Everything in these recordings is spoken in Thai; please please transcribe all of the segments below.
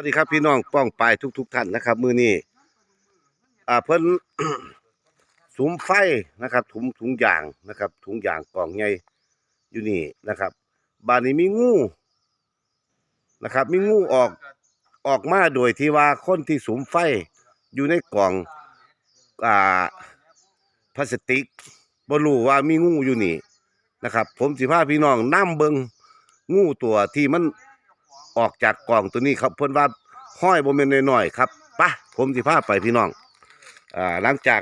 วัสดีครับพี่น้องป้องปายทุกๆท่านนะครับ มือนี้อ่าเพิ่น สุมไฟนะครับ ถุงถุงยางนะครับ ถุงยางกล่องใหญ่อยู่นี่นะครับบ้านนี้มีงูนะครับ มีงูออกออกมาโดยที่ว่าคนที่สุมไฟอยู่ในกล่องอ่าพลาสติกบ่รู้ว่ามีงูอยู่นี่นะครับ ผมสิพาพี่น้องนํเบิงงูตัวที่มัน ออกจากกล่องตัวนี้ครับเพิ่นว่าห้อยบ่แม่นน้อยๆครับปะผมสิพาไปพี่น้องอ่าหลังจาก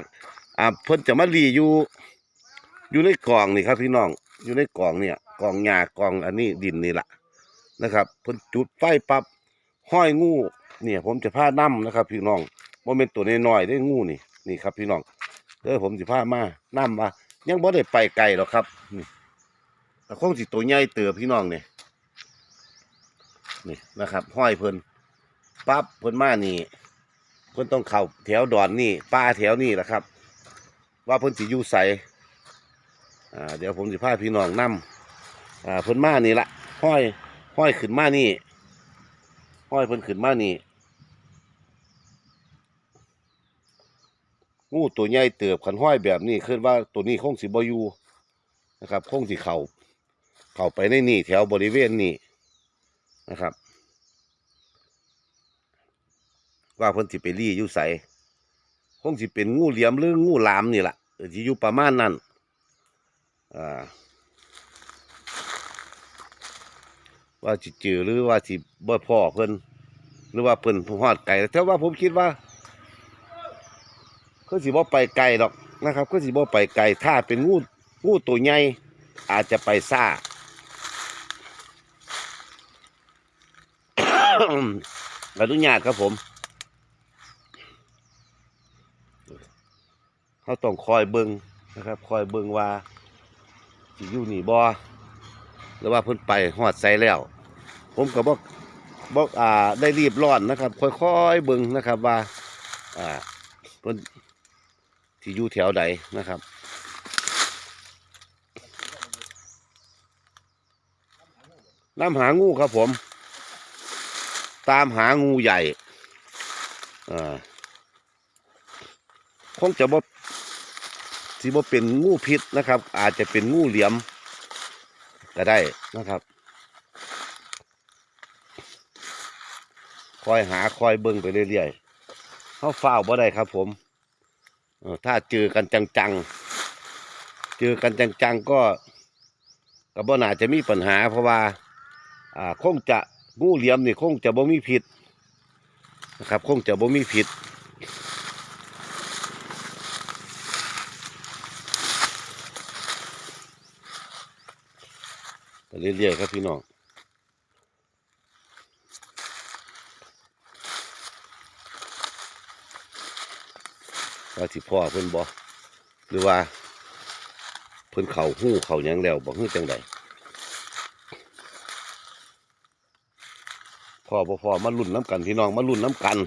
อ่าเพิ่นจะมารีอยู่ อยู่ในกล่องนี่ครับพี่น้องอยู่ในกล่องเนี่ยกล่องหญ้ากล่องอันนี้ดินนี่แหละนะครับเพิ่นจุดไฟปั๊บห้อยงูเนี่ยผมจะพานํนะครับ พี่น้องบ่แม่นตัวน้อยๆได้งูนี่นี่ครับ พี่น้องเด้อผมสิพามานํมายังบ่ได้ไปไกลหรอกครับนี่แต่คงสิตัวใหญ่เติบพี่น้องเนี่ย นี่นะครับ ห้อยเพิ่นปั๊บเพิ่นมานี่ เพิ่นต้องเข้าแถวดอนนี่ป้าแถวนี่แหละครับ ว่าเพิ่นสิอยู่ใสอ่าเดี๋ยวผมสิพาพี่น้องนํอ่าเพิ่นมานี่ละห้อยห้อยขึ้นมานี่ ห้อยเพิ่นขึ้นมานี่งูตัวใหญ่เติบขันห้อยแบบนี้คิดว่าตัวนี้คงสิบ่อยู่นะครับคงสิเข้าเข้าไปในนี่แถวบริเวณนี้ นะครับ ว่าเพิ่นสิไปรี่อยู่ใสคงสิเป็นงูเหลี่ยมหรืองูหลามนี่แหละเออสิอยู่ประมาณนั้นอ่าว่าสิเจอหรือว่าสิบ่พ่อเพิ่นหรือว่าเพิ่นฮอดไกลแต่ว่าผมคิดว่าคือสิบ่ไปไกลดอกนะครับคือสิบ่ไปไกลถ้าเป็นงูงูตัวใหญ่อาจจะไปซ่า อนุญาตครับผมเขาต้องคอยเบิงนะครับ คอยเบิงว่าสิอยู่นี่บ่หรือว่าเพิ่นไปหอดใส่แล้ว ผมก็บอกบอกอ่าได้รีบร้อนนะครับ ค่อยๆเบิงนะครับว่า อ่าเพิ่นที่อยู่แถวใดนะครับน้ำหางูครับผม ตามหางูใหญ่คงจะบ่สิบ่เป็นงูพิษนะครับ อาจจะเป็นงูเหลี่ยมก็ได้นะครับ คอยหาคอยเบิ่งไปเรื่อยๆเขาเฝ้าบ่ได้ครับผมถ้าเจอกันจังๆ เจอกันจังๆก็ก็บ่น่าจะมีปัญหาเพราะว่าคงจะ งูเหลี่ยมนี่คงจะบ่มีพิษนะครับ คงจะบ่มีพิษไปเรื่อยๆครับพี่น้องว่าสิพ่อเพิ่นบ่หรือว่า เพิ่นเขาหู้เขายังแล้วบ่ฮู้จังใด พอพอพอมาลุ่นน้ำกันพี่น้องมาลุ่นน้ำกัน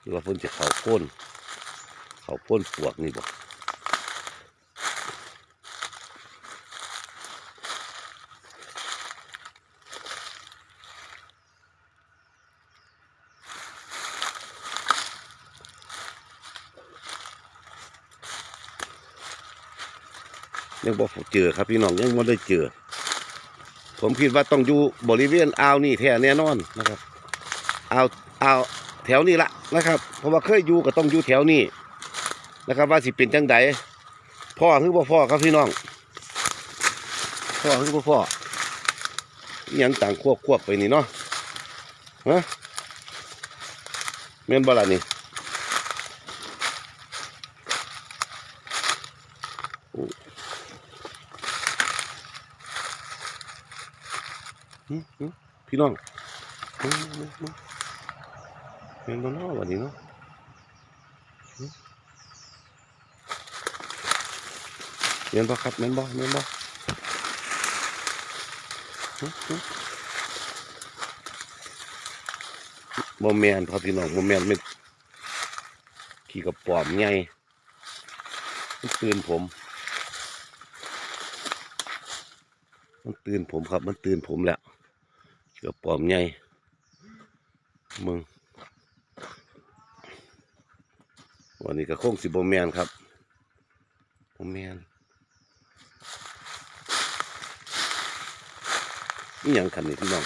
หรือว่าเพิ่นจะเขาพ่นเขาพ่นปวกนี่บ่ ยังบ่เจอครับพี่น้องยังไม่ได้เจอ ผมคิดว่าต้องอยู่บริเวณอ่าวนี่แท้แน่นอนนะครับอ่าวอ่าวแถวนี้ละนะครับ เพราะว่าเคยอยู่ก็ต้องอยู่แถวนี้นะครับ ว่าสิเป็นจังใดพ่อคือบ่พ่อครับพี่น้องพ่อคือบ่พ่อยังต่างควบควบไปนี่เนาะฮะแม่นบล่ะนี่ หึหึ พี่น้องเห็นบ่เนาะวันนี้เนาะเห็นบ่ครับเห็นบ่เห็นบ่บ่แมนครับพี่น้องบ่แมนไม่ขี่กับปอมใหญ่มันตื่นผม มันตื่นผมครับ มันตื่นผมแล้ว กับปอมใหญ่มึงวันนี้ก็คงสิบแมนครับบแมนนี่ยังคันนี่พี่น้อง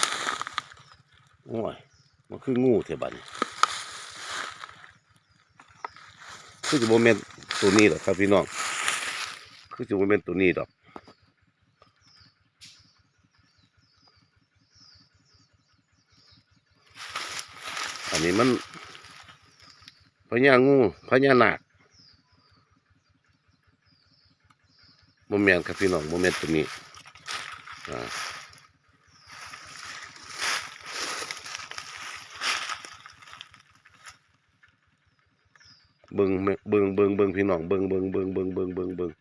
โอ้ยมันคืองูเทบันคือจะโมเมนตัวนี้หรอกครับพี่น้องคือจะโมเมนตัวนี้ดอก อันนี้มันพญางูพญานาคโมเมนครับพี่น้องโมเมนตัวนี้อ่าเบิงเบิงเบิงเบิงพี่น้องเบิงเบิงเบิงเบิงเบิงเบิงเบิง